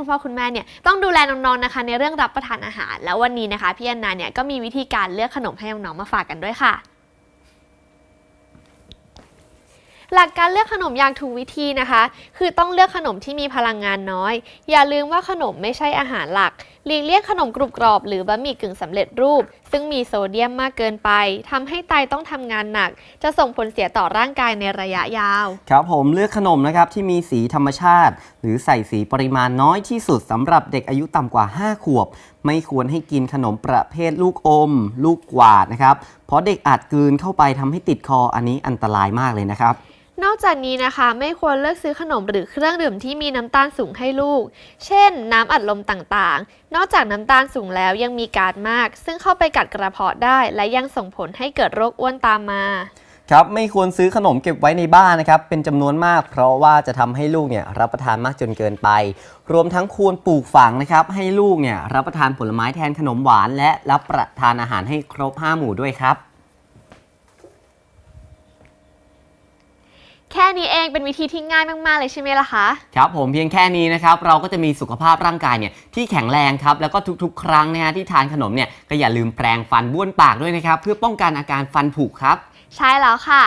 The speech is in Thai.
คุณพ่อคุณแม่เนี่ยต้องดูแลน้องๆนะคะในเรื่องรับประทานอาหาร แล้ววันนี้นะคะพี่แอนนาเนี่ยก็มีวิธีการเลือกขนมให้น้องๆมาฝากกันด้วยค่ะหลักการเลือกขนมอย่างถูกวิธีนะคะ คือต้องเลือกขนมที่มีพลังงานน้อย อย่าลืมว่าขนมไม่ใช่อาหารหลักหลีกเลี่ยงขนมกรุบกรอบหรือบะหมี่กึ่งสำเร็จรูป ซึ่งมีโซเดียมมากเกินไปทำให้ไตต้องทำงานหนัก จะส่งผลเสียต่อร่างกายในระยะยาว ครับผมเลือกขนมนะครับที่มีสีธรรมชาติ หรือใส่สีปริมาณน้อยที่สุดสำหรับเด็กอายุต่ำกว่า 5 ขวบ ไม่ควรให้กินขนมประเภทลูกอม ลูกกวาดนะครับเพราะเด็กอาจกลืนเข้าไปทำให้ติดคออันนี้อันตรายมากเลยนะครับ อกจากนี้นะคะไม่ควรเลือกซื้อขนมหรือเครื่องดื่มที่มีน้ำตาลสูงให้ลูก เช่น น้ำอัดลมต่างๆ นอกจากน้ำตาลสูงแล้วยังมีก๊าซมาก ซึ่งเข้าไปกัดกระเพาะได้ และยังส่งผลให้เกิดโรคอ้วนตามมาครับไม่ควรซื้อขนมเก็บไว้ในบ้านนะครับเป็นจำนวนมาก เพราะว่าจะทำให้ลูกเนี่ยรับประทานมากจนเกินไป รวมทั้งควรปลูกฝังนะครับให้ลูกเนี่ยรับประทานผลไม้แทนขนมหวาน และรับประทานอาหารให้ครบ5หมู่ด้วยครับ แค่นี้เองเป็นวิธีที่ง่ายมาก ๆ เลยใช่ไหมล่ะคะ ครับผมเพียงแค่นี้นะครับเราก็จะมีสุขภาพร่างกายเนี่ยที่แข็งแรงครับแล้วก็ทุกๆ ครั้งนะฮะที่ทานขนมเนี่ยก็อย่าลืมแปรงฟันบ้วนปากด้วยนะครับเพื่อป้องกันอาการฟันผุครับ ใช่แล้วค่ะ